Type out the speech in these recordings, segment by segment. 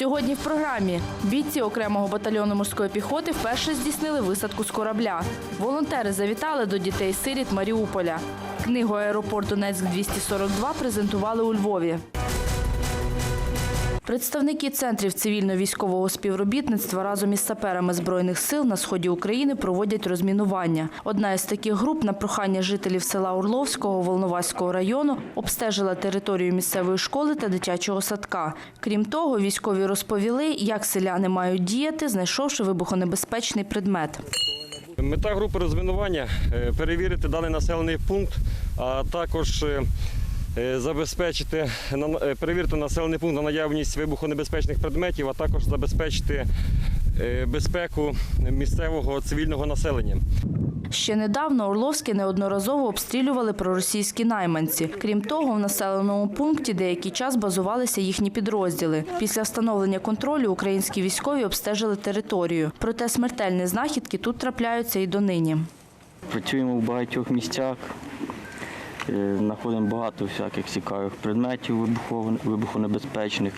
Сьогодні в програмі бійці окремого батальйону морської піхоти вперше здійснили висадку з корабля. Волонтери завітали до дітей-сиріт Маріуполя. Книгу Аеропорт Донецьк 242 презентували у Львові. Представники центрів цивільно-військового співробітництва разом із саперами збройних сил на сході України проводять розмінування. Одна із таких груп на прохання жителів села Орловського Волноваського району обстежила територію місцевої школи та дитячого садка. Крім того, військові розповіли, як селяни мають діяти, знайшовши вибухонебезпечний предмет. Мета групи розмінування е, перевірити даний населений пункт, а також е, забезпечити е, перевірити населений пункт на наявність вибухонебезпечних предметів, а також забезпечити е, безпеку місцевого цивільного населення. Ще недавно Орловське неодноразово обстрілювали проросійські найманці. Крім того, в населеному пункті деякий час базувалися їхні підрозділи. Після встановлення контролю українські військові обстежили територію. Проте смертельні знахідки тут трапляються і донині. Працюємо в багатьох місцях, е, знаходимо багато всяких цікавих предметів вибухонебезпечних.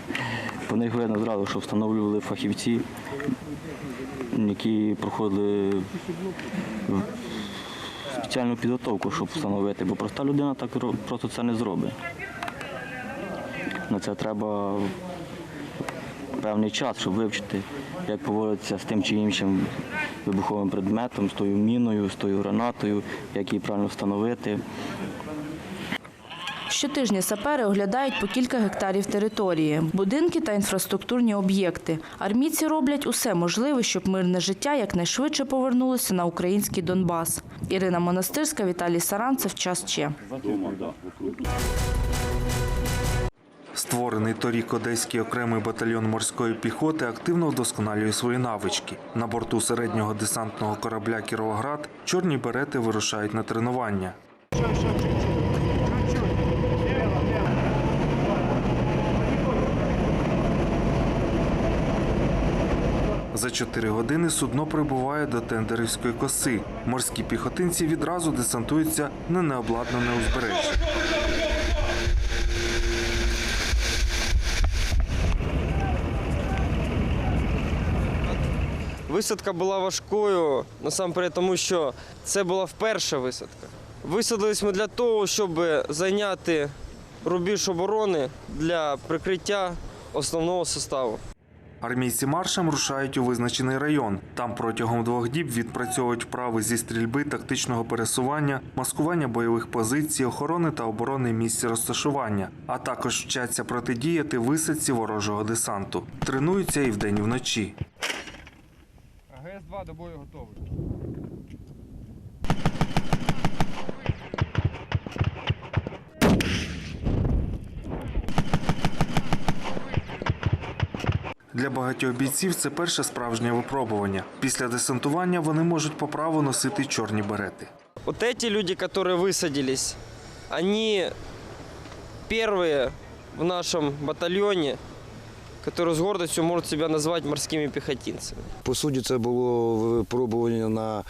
По них видно зразу, що встановлювали фахівці, які проходили спеціальну підготовку, щоб встановити, бо проста людина так просто це не зробить. На це треба певний час, щоб вивчити, як поводитися з тим чи іншим вибуховим предметом, з тою міною, з тою гранатою, як її правильно встановити. Щотижня сапери оглядають по кілька гектарів території, будинки та інфраструктурні об'єкти. Армійці роблять усе можливе, щоб мирне життя якнайшвидше повернулося на український Донбас. Ірина Монастирська, Віталій Саранцев. Час Че. Створений торік Одеський окремий батальйон морської піхоти активно вдосконалює свої навички. На борту середнього десантного корабля Кіровоград чорні берети вирушають на тренування. За чотири години судно прибуває до тендерівської коси. Морські піхотинці відразу десантуються на необладнане узбережжя. Висадка була важкою насамперед, тому що це була вперше висадка. Висадились ми для того, щоб зайняти рубіж оборони для прикриття основного составу. Армійці маршем рушають у визначений район. Там протягом двох діб відпрацьовують вправи зі стрільби, тактичного пересування, маскування бойових позицій, охорони та оборони місць розташування, а також вчаться протидіяти висадці ворожого десанту. Тренуються і вдень, і вночі. АГС-2 до бою готовий. Для багатьох бійців це перше справжнє випробування. Після десантування вони можуть по праву носити чорні берети. Вот эти люди, которые высадились, они первые в нашем батальоне, которые с гордостью могут себя назвать морскими пехотинцами. По суті, це було випробування на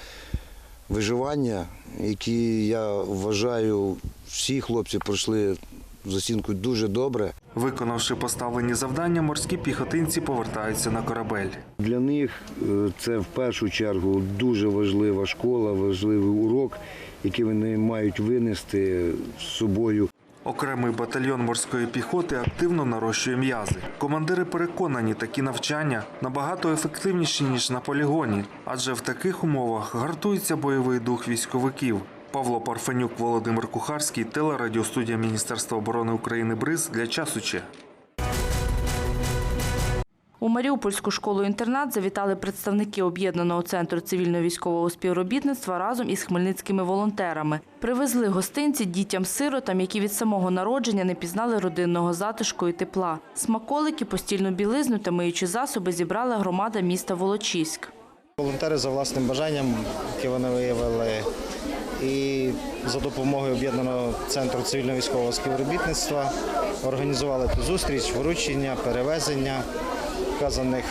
виживання, які я вважаю, всі хлопці пройшли з оцінкою дуже добре. Виконавши поставлені завдання, морські піхотинці повертаються на корабель. Для них е, це в першу чергу дуже важлива школа, важливий урок, який вони мають винести з собою Окремий батальйон морської піхоти активно нарощує м'язи. Командири переконані, такі навчання набагато ефективніші ніж на полігоні, адже в таких умовах гартується бойовий дух військовиків. Павло Парфенюк, Володимир Кухарський, телерадіостудія Міністерства оборони України БРИЗ для часу Че. У Маріупольську школу-інтернат завітали представники об'єднаного центру цивільно-військового співробітництва разом із хмельницькими волонтерами. Привезли гостинці дітям-сиротам, які від самого народження не пізнали родинного затишку і тепла. Смаколики, постільну білизну та миючі засоби зібрала громада міста Волочиськ. Волонтери за власним бажанням, яке вони виявили, і за допомогою об'єднаного центру цивільно-військового співробітництва організували ту зустріч, вручення, перевезення вказаних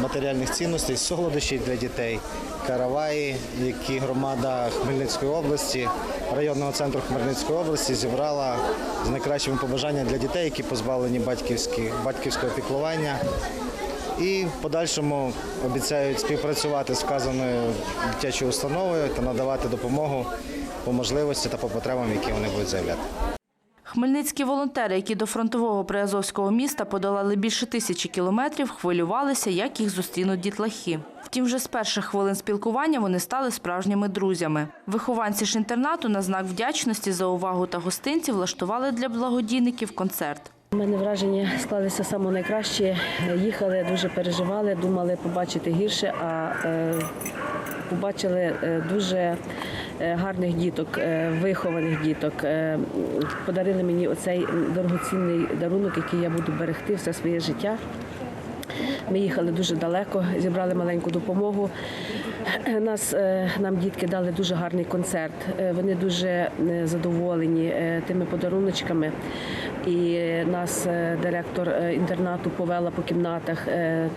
матеріальних цінностей, солодощі для дітей, караваї, які громада Хмельницької області, районного центру Хмельницької області зібрала з найкращими побажаннями для дітей, які позбавлені батьківського піклування. І в подальшому обіцяють співпрацювати з вказаною дитячою установою та надавати допомогу по можливості та по потребам, які вони будуть заявляти. Хмельницькі волонтери, які до фронтового приазовського міста подолали більше тисячі кілометрів, хвилювалися, як їх зустрінуть дітлахи. Втім, вже з перших хвилин спілкування вони стали справжніми друзями. Вихованці ж інтернату на знак вдячності за увагу та гостинці влаштували для благодійників концерт. У мене враження склалися саме найкраще. Їхали, дуже переживали, думали побачити гірше, а е, побачили е, дуже е, гарних діток, вихованих діток. Подарили мені оцей дорогоцінний дарунок, який я буду берегти все своє життя. Ми їхали дуже далеко, зібрали маленьку допомогу. Нас, е, нам дітки дали дуже гарний концерт. Е, Вони дуже е, задоволені е, тими подаруночками. І е, нас е, директор е, інтернату повела по кімнатах. е,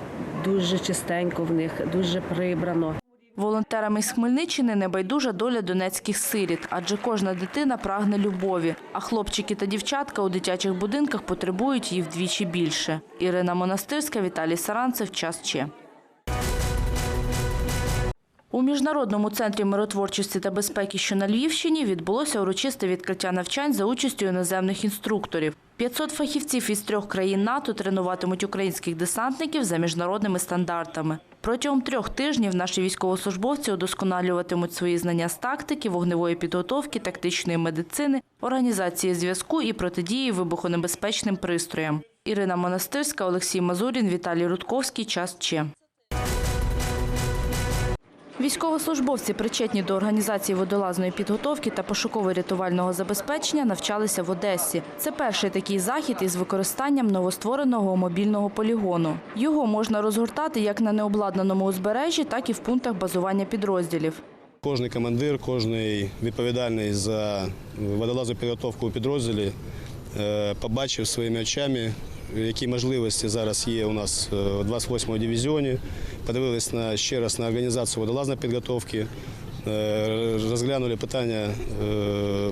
Дуже чистенько в них, дуже прибрано. Волонтерами з Хмельниччини небайдужа доля донецьких сиріт, адже кожна дитина прагне любові, а хлопчики та дівчатка у дитячих будинках потребують її вдвічі більше. Ірина Монастирська, Віталій Саранцев, час Че. У міжнародному центрі миротворчості та безпеки, що на Львівщині, відбулося урочисте відкриття навчань за участю іноземних інструкторів. 500 фахівців із трьох країн НАТО тренуватимуть українських десантників за міжнародними стандартами. Протягом трьох тижнів наші військовослужбовці удосконалюватимуть свої знання з тактики, вогневої підготовки, тактичної медицини, організації зв'язку і протидії вибухонебезпечним пристроям. Ірина Монастирська, Олексій Мазурін, Віталій Рудковський. Час Че. Військовослужбовці, причетні до організації водолазної підготовки та пошуково-рятувального забезпечення, навчалися в Одесі. Це перший такий захід із використанням новоствореного мобільного полігону. Його можна розгортати як на необладнаному узбережжі, так і в пунктах базування підрозділів. Кожний командир, кожний відповідальний за водолазну підготовку у підрозділі е, побачив своїми очами, які можливості зараз є у нас е, у 28-му дивізіоні. Подивились на, ще раз на організацію водолазної підготовки, е, розглянули питання е,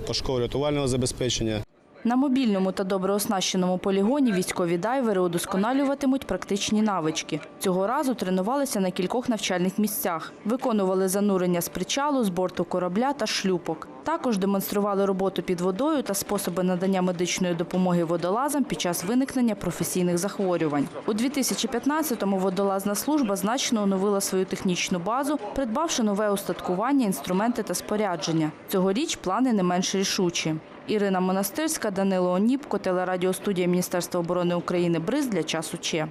пошуково-рятувального забезпечення. На мобільному та добре оснащеному полігоні військові дайвери удосконалюватимуть практичні навички. Цього разу тренувалися на кількох навчальних місцях. Виконували занурення з причалу, з борту корабля та шлюпок. Також демонстрували роботу під водою та способи надання медичної допомоги водолазам під час виникнення професійних захворювань. У 2015-му водолазна служба значно оновила свою технічну базу, придбавши нове устаткування, інструменти та спорядження. Цьогоріч плани не менш рішучі. Ірина Монастирська, Данило Оніпко, телерадіостудія Міністерства оборони України «Бриз» для часу Че.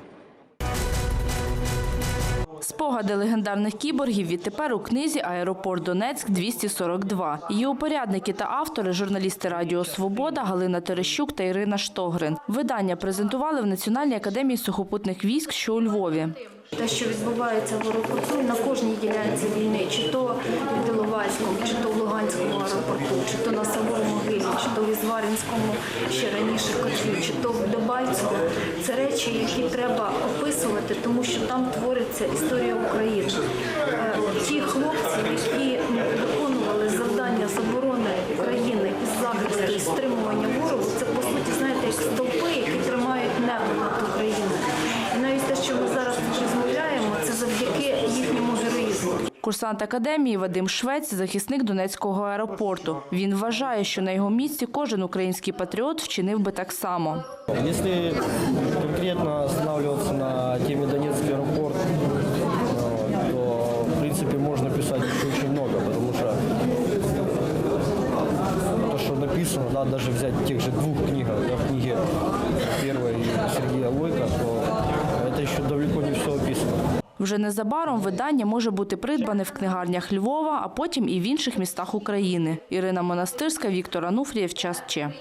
Спогади легендарних кіборгів відтепер у книзі Аеропорт Донецьк 242. Її упорядники та автори журналісти Радіо Свобода Галина Терещук та Ірина Штогрин. Видання презентували в Національній академії сухопутних військ, що у Львові. Те, що відбувається в аеропорту на кожній ділянці війни, чи то в Іловайському, чи то в Луганському аеропорту, чи то на Савому Гилі, чи то в Ізварінському ще раніше котлі, чи то в Дебальцево. Це речі, які треба описувати, тому що там твориться історія України. Е, Ті хлопці, які виконували завдання з оборони України із захисту і стримування ворогу, це по суті, знаєте, як стовпи, які тримають небо над Україною. І навіть те, що ми зараз тут розмовляємо, це завдяки їхньому героїзму. Курсант академії Вадим Швець – захисник Донецького аеропорту. Він вважає, що на його місці кожен український патріот вчинив би так само. Если конкретно останавливаться на теме Донецкий аэропорт, э, то в принципе можно писать еще очень много, потому что то, что написано, да, даже взять в тех же двух книгах, да, в книге первой Сергея Лойка, Вже незабаром видання може бути придбане в книгарнях Львова, а потім і в інших містах України. Ірина Монастирська, Віктор Ануфрієв. Час Че.